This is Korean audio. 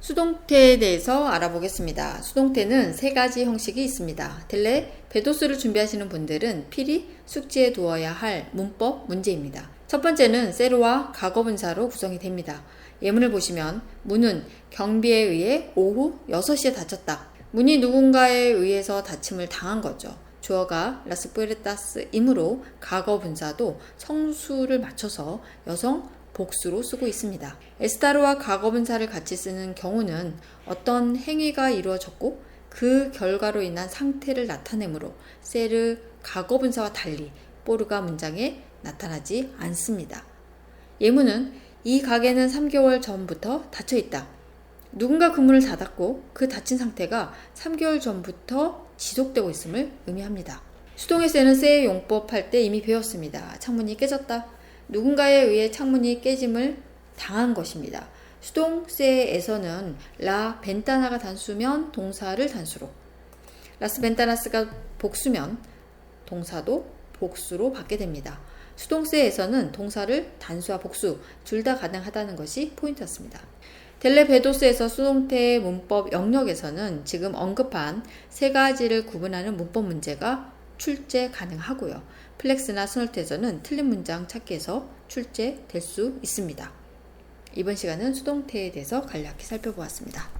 수동태에 대해서 알아보겠습니다. 수동태는 세 가지 형식이 있습니다. 텔레, 배도수를 준비하시는 분들은 필히 숙지에 두어야 할 문법 문제입니다. 첫 번째는 세로와 과거분사로 구성이 됩니다. 예문을 보시면 문은 경비에 의해 오후 6시에 닫혔다. 문이 누군가에 의해서 닫힘을 당한 거죠. 주어가 라스푸에르타스이므로 과거 분사도 성수를 맞춰서 여성 복수로 쓰고 있습니다. 에스타르와 과거 분사를 같이 쓰는 경우는 어떤 행위가 이루어졌고 그 결과로 인한 상태를 나타내므로 세르 과거 분사와 달리 포르가 문장에 나타나지 않습니다. 예문은 이 가게는 3개월 전부터 닫혀 있다. 누군가 그 문을 닫았고 그 닫힌 상태가 3개월 전부터 지속되고 있음을 의미합니다. 수동에서는 세 용법 할 때 이미 배웠습니다. 창문이 깨졌다. 누군가에 의해 창문이 깨짐을 당한 것입니다. 수동세에서는 라 벤타나가 단수면 동사를 단수로, 라스 벤타나스가 복수면 동사도 복수로 받게 됩니다. 수동세에서는 동사를 단수와 복수 둘 다 가능하다는 것이 포인트였습니다. 델레베도스에서 수동태의 문법 영역에서는 지금 언급한 세 가지를 구분하는 문법 문제가 출제 가능하고요. 플렉스나 스널트에서는 틀린 문장 찾기에서 출제될 수 있습니다. 이번 시간은 수동태에 대해서 간략히 살펴보았습니다.